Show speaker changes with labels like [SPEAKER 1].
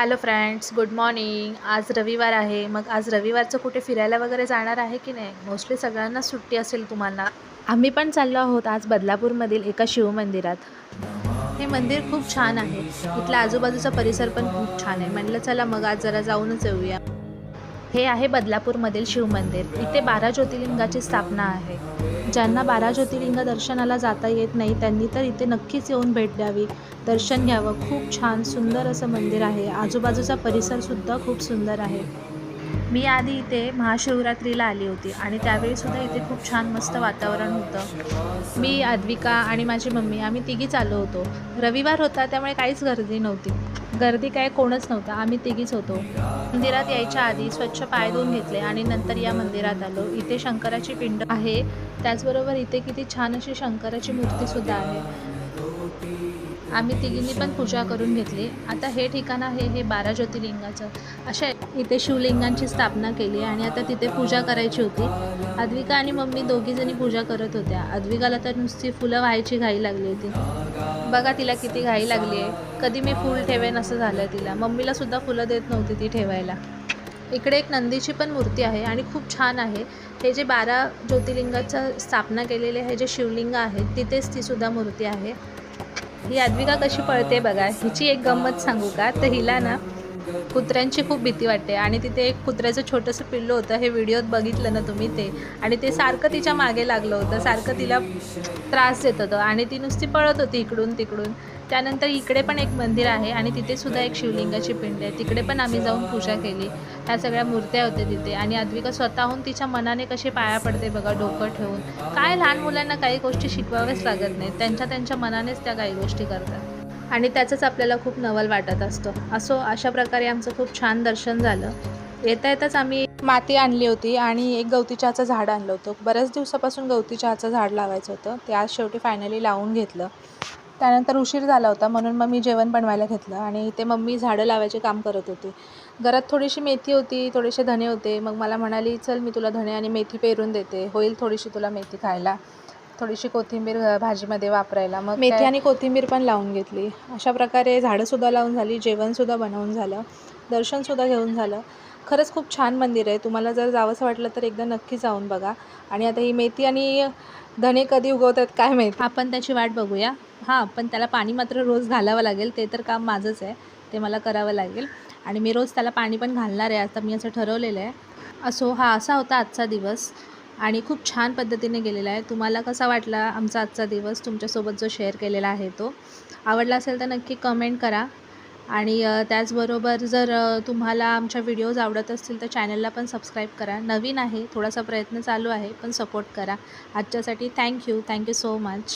[SPEAKER 1] Hello friends good morning आज रविवार आहे. मग आज रविवारचं कुठे फिरायला वगैरे जाणार आहे की नाही? मोस्टली सगळ्यांना सुट्टी असेल तुम्हाला. आम्ही पण चाललो आहोत आज बदलापूरमधील एका शिवमंदिरात हे मंदिर खूप छान आहे. इथला आजूबाजूचा परिसर पण खूप छान आहे. म्हटलं चला मग आज जरा जाऊनच येऊया. हे आहे बदलापूरमधील शिवमंदिर इथे बारा ज्योतिर्लिंगाची स्थापना आहे. ज्यांना बारा ज्योतिर्लिंग दर्शनाला जाता येत नाही त्यांनी तर इथे नक्कीच येऊन भेट द्यावी. दर्शन घ्यावं. खूप छान सुंदर असं मंदिर आहे. आजूबाजूचा परिसरसुद्धा खूप सुंदर आहे. मी आधी इथे महाशिवरात्रीला आली होती आणि त्यावेळीसुद्धा इथे खूप छान मस्त वातावरण होतं. मी आद्विका आणि माझी मम्मी आम्ही तिघीच आलो होतो. रविवार होता त्यामुळे काहीच गर्दी नव्हती. गर्दी काय कोणच नव्हतं. आम्ही तिघीच होतो. मंदिरात यायच्या आधी स्वच्छ पाय धुवून घेतले आणि नंतर या मंदिरात आलो. इथे शंकराची पिंड आहे. त्याचबरोबर इथे किती छान अशी शंकराची मूर्तीसुद्धा आहे. आम्ही तिघींनी पण पूजा करून घेतली. आता हे ठिकाण आहे हे बारा ज्योतिर्लिंगाचं. अशा इथे शिवलिंगांची स्थापना केली आणि आता तिथे पूजा करायची होती. अद्विका आणि मम्मी दोघीजणी पूजा करत होत्या. अद्विकाला तर नुसती फुलं व्हायची घाई लागली होती. बघा तिला किती घाई लागली आहे. कधी मी फूल ठेवेन असं झालं तिला. मम्मीला सुद्धा फुलं देत नव्हती ती ठेवायला. इकडे एक नंदीची पण मूर्ती आहे आणि खूप छान आहे. हे जे बारा ज्योतिर्लिंगाचं स्थापना केलेले हे जे शिवलिंग आहेत तिथेच तीसुद्धा मूर्ती आहे. ही अद्विका कशी पळते बघा हिची एक गंमत सांगू का? तर हिला ना कुत्र्यांची खूप भीती वाटते. आणि तिथे एक कुत्र्याचं छोटंसं पिल्लू होतं. हे व्हिडिओत बघितलं ना तुम्ही ते? आणि ते सारखं तिच्यामागे लागलं होतं. सारखं तिला त्रास देत होतं. आणि ती नुसती पळत होती इकडून तिकडून. त्यानंतर इकडे पण एक मंदिर आहे आणि तिथे सुद्धा एक शिवलिंगाची पिंड आहे. तिकडे पण आम्ही जाऊन पूजा केली. ह्या सगळ्या मूर्त्या होत्या तिथे. आणि अद्विका स्वतःहून तिच्या मनाने कशी पाया पडते बघा डोकं ठेवून. काय लहान मुलांना काही गोष्टी शिकवाव्याच लागत नाहीत. त्यांच्या त्यांच्या मनानेच त्या काही गोष्टी करतात. आणि त्याचंच आपल्याला खूप नवल वाटत असतो. असो अशा प्रकारे आमचं खूप छान दर्शन झालं. येता येताच आम्ही माती आणली होती आणि एक गवती चहाचं झाड आणलं होतं. बऱ्याच दिवसापासून गवती चहाचं झाड लावायचं होतं. ते आज शेवटी फायनली लावून घेतलं. त्यानंतर उशीर झाला होता म्हणून मग मी जेवण बनवायला घेतलं आणि इथे मम्मी झाडं लावायचे काम करत होती. घरात थोडीशी मेथी होती थोडेसे धणे होते. मग मला म्हणाली चल मी तुला धणे आणि मेथी पेरून देते. होईल थोडीशी तुला मेथी खायला. थोडीशी कोथिंबीर भाजीमध्ये वापरायला. मग मेथी आणि कोथिंबीर पण लावून घेतली. अशा प्रकारे झाडंसुद्धा लावून झाली जेवणसुद्धा बनवून झालं दर्शनसुद्धा घेऊन झालं. खरंच खूप छान मंदिर आहे. तुम्हाला जर जावंसं वाटलं तर एकदा नक्की जाऊन बघा. आणि आता ही मेथी आणि धणे कधी उगवतात काय माहीत? आपण त्याची वाट बघूया. हां पण त्याला पाणी मात्र रोज घालावं लागेल. ते तर काम माझंच आहे. ते मला करावं लागेल. आणि मी रोज त्याला पाणी पण घालणार आहे. आता मी असं ठरवलेलं आहे. असो हा असा होता आजचा दिवस. आणि खूप छान पद्धतीने गेलेला आहे. तुम्हाला कसा वाटला आमचा आजचा दिवस? तुमच्यासोबत जो शेअर केलेला आहे तो. आवडला असेल तर नक्की कमेंट करा. आणि त्याचबरोबर जर तुम्हाला आमच्या व्हिडिओज आवडत असतील तर चॅनलला पण सबस्क्राईब करा. नवीन आहे थोडासा प्रयत्न चालू आहे पण सपोर्ट करा. आजच्यासाठी thank you thank you so much